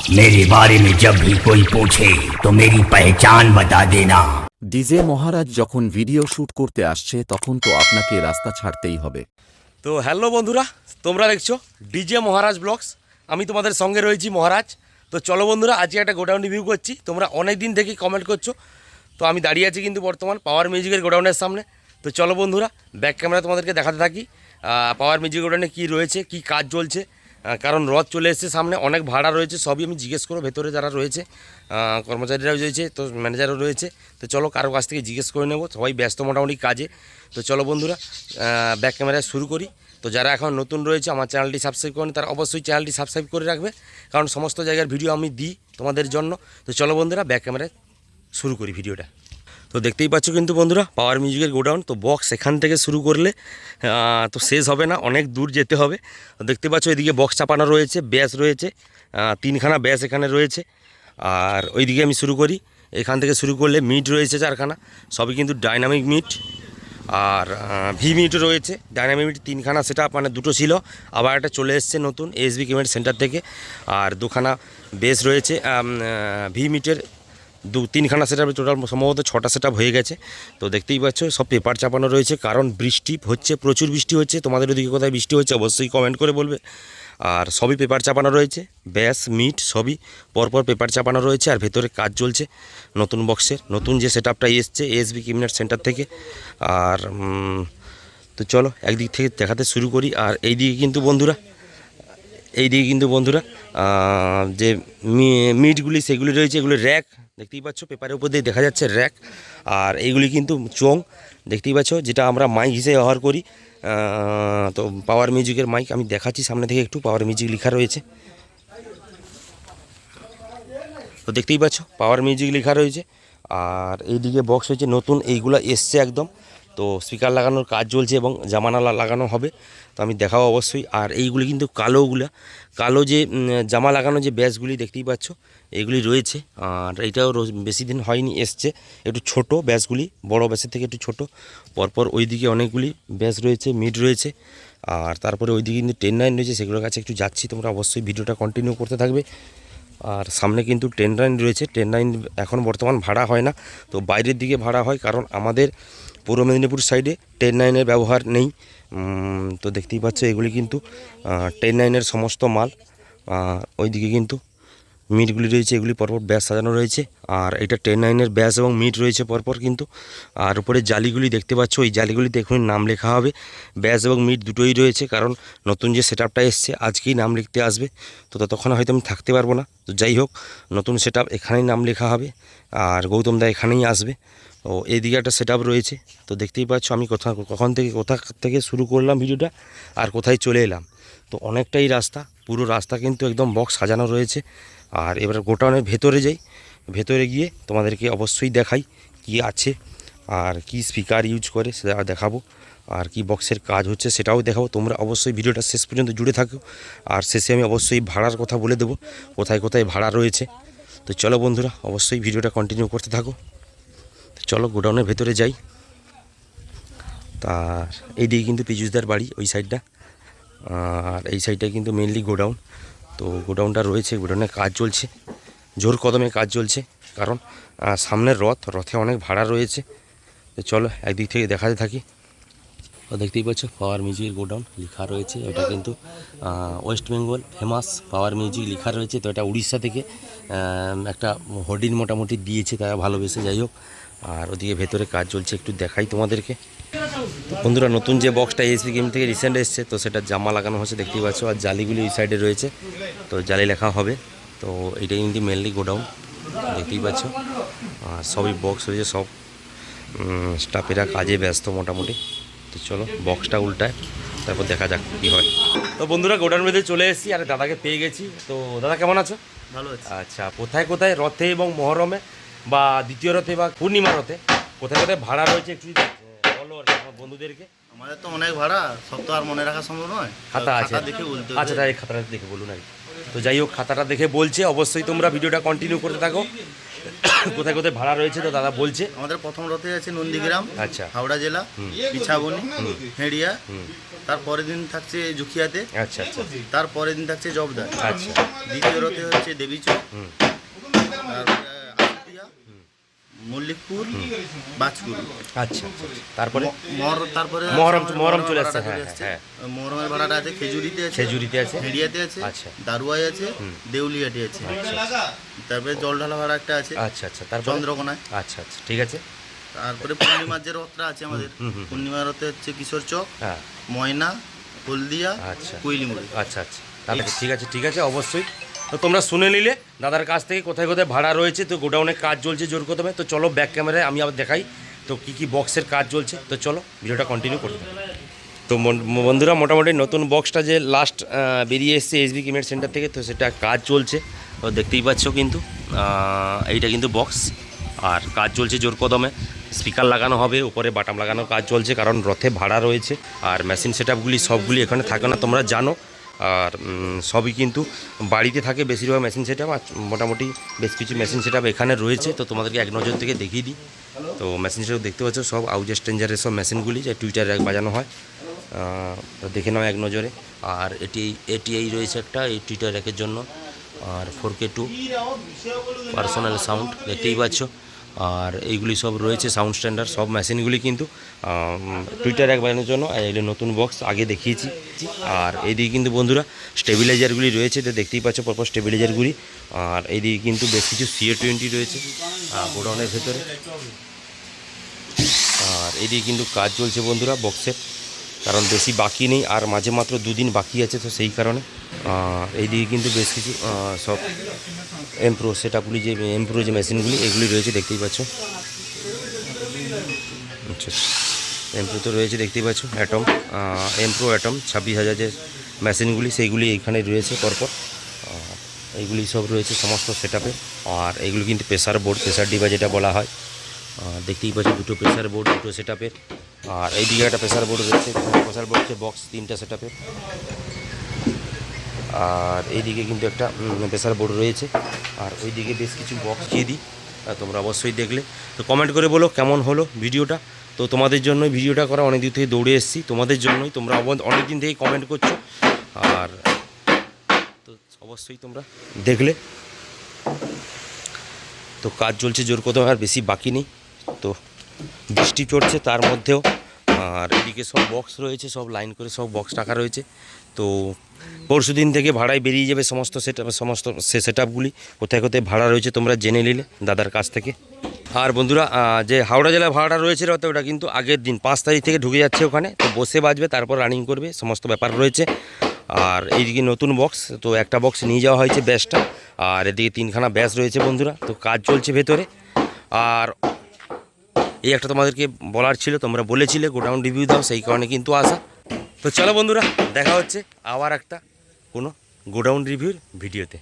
मेरे बारे में जब भी कोई पूछे तो मेरी पहचान बता देना ডিজে মহারাজ যখন ভিডিও শুট করতে আসছে তখন তো আপনাকে রাস্তা ছাড়তেই হবে তো হ্যালো বন্ধুরা তোমরা দেখছো ডিজে মহারাজ ব্লগস আমি তোমাদের সঙ্গে রয়েছি মহারাজ তো চলো বন্ধুরা আজকে একটা গোডাউন রিভিউ করছি তোমরা অনেক দিন থেকেই কমেন্ট করছো তো আমি দাঁড়িয়ে আছি কিন্তু বর্তমান পাওয়ার মিউজিকের গোডাউনের সামনে তো চলো বন্ধুরা ব্যাক ক্যামেরা তোমাদেরকে দেখাতে থাকি পাওয়ার মিউজিক গোডাউনে কী রয়েছে কী কাজ চলছে আহ, কারণ রথ চলে এসেছে, সামনে অনেক ভাড়া রয়েছে, সবই আমি জিজ্ঞেস করব, ভেতরে যারা রয়েছে কর্মচারীরাও রয়েছে, তো ম্যানেজারও রয়েছে, তো চলো কারও কাছ থেকে জিজ্ঞেস করে নেব, সবাই ব্যস্ত মোটামুটি কাজে, তো চলো বন্ধুরা ব্যাক ক্যামেরায় শুরু করি, তো যারা এখন নতুন রয়েছে, আমার চ্যানেলটি সাবস্ক্রাইব করেন, তারা অবশ্যই চ্যানেলটি সাবস্ক্রাইব করে রাখবে, কারণ সমস্ত জায়গার ভিডিও আমি দিই তোমাদের জন্য, তো চলো বন্ধুরা, ব্যাক ক্যামেরায় শুরু করি ভিডিওটা। তো দেখতেই পাচ্ছ কিন্তু বন্ধুরা পাওয়ার মিউজিকের গোডাউন। তো বক্স এখান থেকে শুরু করলে তো শেষ হবে না, অনেক দূর যেতে হবে। দেখতে পাচ্ছ এদিকে বক্স চাপানো রয়েছে, ব্যাস রয়েছে তিনখানা ব্যাস এখানে রয়েছে। আর ওইদিকে আমি শুরু করি। এখান থেকে শুরু করলে মিট রয়েছে চারখানা, সবই কিন্তু ডাইনামিক মিট আর ভি মিট রয়েছে ডাইনামিক মিট তিনখানা সেটা মানে দুটো ছিল, আবার একটা চলে এসছে নতুন এসবি কেমেন্ট সেন্টার থেকে। আর দুখানা বেস রয়েছে ভি মিটের দু তিনখানা সেট টোটাল সম্ভবত ছটা সেট হয়ে গেছে। তো দেখতেই পাচ্ছ, সব পেপার চাপানো রয়েছে, কারণ বৃষ্টি হচ্ছে, প্রচুর বৃষ্টি হচ্ছে, তোমাদের ওদিকে কোথায় বৃষ্টি হচ্ছে অবশ্যই কমেন্ট করে বলবে। আর সবই পেপার চাপানো রয়েছে, ব্যাস মিট সবই পরপর পেপার চাপানো রয়েছে, আর ভেতরে কাজ চলছে, নতুন বক্সের নতুন যে সেট আপটা এসছে এসবি কিমনেট সেন্টার থেকে। আর তো চলো, একদিক থেকে দেখাতে শুরু করি, আর এই দিকে কিন্তু বন্ধুরা এই দিকে কিন্তু বন্ধুরা যে মিটগুলি সেগুলি রয়েছে, এগুলো র্যাক দেখতেই পাচ্ছ, পেপারের উপর দিয়ে দেখা যাচ্ছে র্যাক, আর এইগুলি কিন্তু চোং দেখতেই পাচ্ছ, যেটা আমরা মাইক হিসেবে ব্যবহার করি। তো পাওয়ার মিউজিকের মাইক আমি দেখাচ্ছি, সামনে থেকে একটু পাওয়ার মিউজিক লেখা রয়েছে। তো দেখতেই পাচ্ছ পাওয়ার মিউজিক লেখা রয়েছে, আর এইদিকে বক্স হয়েছে, নতুন, এইগুলো এসছে একদম। তো স্পিকার লাগানোর কাজ চলছে এবং জামানা লাগানো হবে, তো আমি দেখাবো অবশ্যই। আর এইগুলি কিন্তু কালোগুলা। কালো যে জামা লাগানো যে ব্যাসগুলি দেখতেই পাচ্ছ এইগুলি রয়েছে। আর এইটাও রোজ- বেশি দিন হয়নি, এসছে। একটু ছোট ব্যাসগুলি, বড় ব্যাসের থেকে একটু ছোট। পরপর ওইদিকে অনেকগুলি ব্যাস রয়েছে, মিড রয়েছে। আর তারপরে ওইদিকে কিন্তু টেন নাইন রয়েছে, সেগুলোর কাছে একটু যাচ্ছি। তোমরা অবশ্যই ভিডিওটা কন্টিনিউ করতে থাকবে। আর সামনে কিন্তু টেন লাইন রয়েছে। টেন লাইন এখন বর্তমান ভাড়া হয় না। তো বাইরের দিকে ভাড়া হয়, কারণ আমাদের পূর্ব মেদিনীপুর সাইডে টেন নাইনের ব্যবহার নেই। তো দেখতেই পাচ্ছ, এগুলি কিন্তু টেন নাইনের সমস্ত মাল ওইদিকে কিন্তু মিটগুলি রয়েছে, এগুলি পরপর ব্যাস সাজানো রয়েছে। আর এটা টেন নাইনের ব্যাস এবং মিট রয়েছে পরপর কিন্তু। আর উপরে জালিগুলি দেখতে পাচ্ছ, ওই জালিগুলিতে এখনই নাম লেখা হবে। ব্যাস এবং মিট দুটোই রয়েছে, কারণ নতুন যে সেট আপটা এসছে, আজকেই নাম লিখতে আসবে। তো ততক্ষণ হয়তো আমি থাকতে পারব না। তো যাই হোক, নতুন সেট এখানেই নাম লেখা হবে। আর গৌতম দা এখানেই আসবে। তো এইদিকে একটা সেট রয়েছে। তো দেখতেই পাচ্ছ আমি কোথা, কখন থেকে, কোথা থেকে শুরু করলাম ভিডিওটা আর কোথায় চলে এলাম। তো অনেকটাই রাস্তা, পুরো রাস্তা কিন্তু একদম বক্স সাজানো রয়েছে। আর এবার গোটাউনের ভেতরে যাই, ভেতরে গিয়ে তোমাদেরকে অবশ্যই দেখাই কি আছে আর কি স্পিকার ইউজ করে, সেটা দেখাবো। আর কি বক্সের কাজ হচ্ছে সেটাও দেখাবো। তোমরা অবশ্যই ভিডিওটা শেষ পর্যন্ত জুড়ে থাকো। আর শেষে আমি অবশ্যই ভাড়ার কথা বলে দেবো, কোথায় কোথায় ভাড়া রয়েছে। তো চলো বন্ধুরা, অবশ্যই ভিডিওটা কন্টিনিউ করতে থাকো। চলো গোডাউনের ভেতরে যাই। তার এইদিকে কিন্তু পিজুসদার বাড়ি, ওই সাইডটা। আর এই সাইডটা কিন্তু মেনলি গোডাউন। তো গোডাউনটা রয়েছে, গোডাউনে কাজ চলছে। জোর কদমে কাজ চলছে, কারণ সামনের রথ, রথে অনেক ভাড়া রয়েছে। তো চলো একদিক থেকে দেখাতে থাকি। তো দেখতেই পাচ্ছ, পাওয়ার মিউজিক গোডাউন লেখা রয়েছে। এটা কিন্তু West Bengal famous power music লেখা রয়েছে। তো এটা উড়িষ্যা থেকে একটা হোর্ডিং মোটামুটি দিয়েছে তারা ভালোবেসে। যাই হোক আর ওদিকে ভেতরে কাজ চলছে একটু দেখাই তোমাদেরকে। তো বন্ধুরা নতুন যে বক্সটা এসপি গেম থেকে রিসেন্ট এসছে তো সেটা জামা লাগানো হচ্ছে দেখতেই পাচ্ছ আর জালিগুলি ওই সাইডে রয়েছে তো জালি লেখা হবে। তো এটাই কিন্তু মেনলি গোডাউন দেখতেই পাচ্ছ। আর সবই বক্স রয়েছে সব স্টাফেরা কাজে ব্যস্ত মোটামুটি। তো চলো বক্সটা উল্টায় তারপর দেখা যাক কী হয়। তো বন্ধুরা গোডাউন মধ্যে চলে এসেছি আর দাদাকে পেয়ে গেছি। তো দাদা কেমন আছো? ভালো আছে। আচ্ছা কোথায় কোথায়? রথে এবং মহরমে? বা দ্বিতীয় রথে বা পূর্ণিমা রথে কোথায় কোথায় ভাড়া রয়েছে একটু বলো আর আমার বন্ধুদেরকে। আমাদের তো অনেক ভাড়া সব তো আর মনে রাখা সম্ভব নয়। খাতা আছে। আচ্ছা তাই খাতাটা দেখে বলুন আর। তো যাই হোক খাতাটা দেখে বলছে অবশ্যই তোমরা ভিডিওটা কন্টিনিউ করতে থাকো। কোথায় কোথায় ভাড়া রয়েছে তো দাদা বলছে। আমাদের প্রথম রথে আছে নন্দীগ্রাম আচ্ছা। হাওড়া জেলা পিছাবনি হেঁড়িয়া। তারপরের দিন থাকছে জুখিয়াতে। আচ্ছা আচ্ছা। তারপরের দিন থাকছে জবদার আচ্ছা। দ্বিতীয় রথে হচ্ছে দেবীচক। আশুলিয়া, মল্লিকপুর বাজপুর আচ্ছা তারপরে? মহর তারপরে মহরম- মহরম চলে ভাড়াটা আসছে, হ্যাঁ, হ্যাঁ। মহরমের ভাড়াটা আছে খেজুরিতে আছে খেজুরিতে আছে? হেঁড়িয়াতে আছে আচ্ছা। দারুয়াই আছে দেউলিয়াটি আছে। তারপরে জল ঢালা ভাড়া একটা আছে আচ্ছা আচ্ছা তারপরে? চন্দ্রকোনায়। আচ্ছা আচ্ছা ঠিক আছে। তারপরে পূর্ণিমার যে রথটা আছে আমাদের পূর্ণিমার রথে হচ্ছে কিশোর চক হ্যাঁ। ময়না হলদিয়া আচ্ছা। কুইলিমুড়ি। আচ্ছা আচ্ছা তাহলে ঠিক আছে ঠিক আছে অবশ্যই। তো তোমরা শুনে নিলে। দাদার কাছ থেকে কোথায় কোথায় ভাড়া রয়েছে, তো গোডাউনে কাজ চলছে জোর কদমে তো চলো ব্যাক ক্যামেরায় আমি আবার দেখাই, তো কী কী বক্সের কাজ চলছে। তো চলো ভিডিওটা কন্টিনিউ করতে তো বন্ধুরা, মোটামুটি নতুন বক্সটা যে লাস্ট বেরিয়ে এসছে এসবি কিমেট সেন্টার থেকে, তো সেটা কাজ চলছে। তো দেখতেই পাচ্ছ কিন্তু এইটা কিন্তু বক্স আর কাজ চলছে জোর কদমে। স্পিকার লাগানো হবে, উপরে বাটাম লাগানোর কাজ চলছে, কারণ রথে ভাড়া রয়েছে। আর মেশিন সেট আপগুলি সবগুলি এখানে থাকে না, তোমরা জানো। আর সবই কিন্তু বাড়িতে থাকে বেশিরভাগ মেশিন সেট আর মোটামুটি বেশ কিছু মেশিন সেট এখানে রয়েছে। তো তোমাদেরকে এক নজর থেকে দেখিয়ে দিই। তো মেশিন সেট দেখতে পাচ্ছ সব আউজ স্ট্রেঞ্জারের সব মেশিনগুলি যে টুইটারে বাজানো হয়। তো দেখে নাও এক নজরে। আর এটি এটি এই রয়েছে একটা, এই টুইটার র্যাকের জন্য। আর four K two personal sound দেখতেই পাচ্ছ। আর এইগুলি সব রয়েছে সাউন্ড স্ট্যান্ডার্ড সব মেশিনগুলি কিন্তু টুইটার এক বানানোর জন্য এগুলি নতুন বক্স আগে দেখিয়েছি। আর এইদিকে কিন্তু বন্ধুরা স্টেবিলাইজারগুলি রয়েছে, এটা দেখতেই পাচ্ছ, পরপর স্টেবিলাইজারগুলি আর এইদিকে কিন্তু বেশ কিছু সিএ টোয়েন্টি রয়েছে গোডাউনের ভেতরে। আর এদিকে কিন্তু কাজ চলছে বন্ধুরা বক্সের কারণ বেশি বাকি নেই আর মাঝে মাত্র দুদিন বাকি আছে তো সেই কারণে। আহ, এইদিকে কিন্তু বেশ কিছু সব এমপ্রো সেটআপগুলি যে এমপ্রো যে মেশিনগুলি এগুলি রয়েছে দেখতেই পাচ্ছ। আচ্ছা এমপ্রো তো রয়েছে দেখতেই পাচ্ছ অ্যাটম এমপ্রো অ্যাটম ছাব্বিশ হাজার যে মেশিনগুলি সেইগুলি এইখানে রয়েছে পরপর। এইগুলি সব রয়েছে সমস্ত সেটআপে আর এগুলো কিন্তু প্রেসার বোর্ড প্রেসার ডিবা যেটা বলা হয়। দেখতেই পাচ্ছি দুটো প্রেসার বোর্ড দুটো সেটআপের আর এইদিকে একটা প্রেসার বোর্ড রয়েছে প্রেসার বোর্ড হচ্ছে বক্স তিনটা সেটআপের আর এইদিকে কিন্তু একটা প্রেসার বোর্ড রয়েছে। আর ওইদিকে বেশ কিছু বক্স দিয়ে দিই তোমরা অবশ্যই দেখলে। তো কমেন্ট করে বলো কেমন হলো ভিডিওটা। তো তোমাদের জন্যই ভিডিওটা করা অনেক দিন থেকে দৌড়ে এসেছি। তোমাদের জন্যই তোমরা অনেক দিন থেকেই কমেন্ট করছ। আর তো অবশ্যই তোমরা দেখলে। তো কাজ চলছে জোর কদমে, আর বেশি বাকি নেই। বৃষ্টি পড়ছে তার মধ্যেও। আর এদিকে সব বক্স রয়েছে, সব লাইন করে সব বক্স রাখা রয়েছে। তো পরশু দিন থেকে ভাড়ায় বেরিয়ে যাবে সমস্ত সেট সমস্ত সে সেট আপগুলি কোথায় কোথায় ভাড়া রয়েছে তোমরা জেনে নিলে দাদার কাছ থেকে। আর বন্ধুরা যে হাওড়া জেলায় ভাড়াটা রয়েছে রথে, ওটা কিন্তু আগের দিন, পাঁচ তারিখ থেকে ঢুকে যাচ্ছে ওখানে। তো বসে বাজবে, তারপর রানিং করবে, সমস্ত ব্যাপার রয়েছে। আর এইদিকে নতুন বক্স তো একটা বক্স নিয়ে যাওয়া হয়েছে ব্যাসটা। আর এদিকে তিনখানা ব্যাস রয়েছে বন্ধুরা, তো কাজ চলছে ভেতরে। আর এই একটা তোমাদেরকে বলার ছিল, তোমরা বলেছিলে, গোডাউন রিভিউ দাও, সেই কারণে কিন্তু আসা তো চলো বন্ধুরা, দেখা হচ্ছে আবার একটা কোনো গোডাউন রিভিউর ভিডিওতে।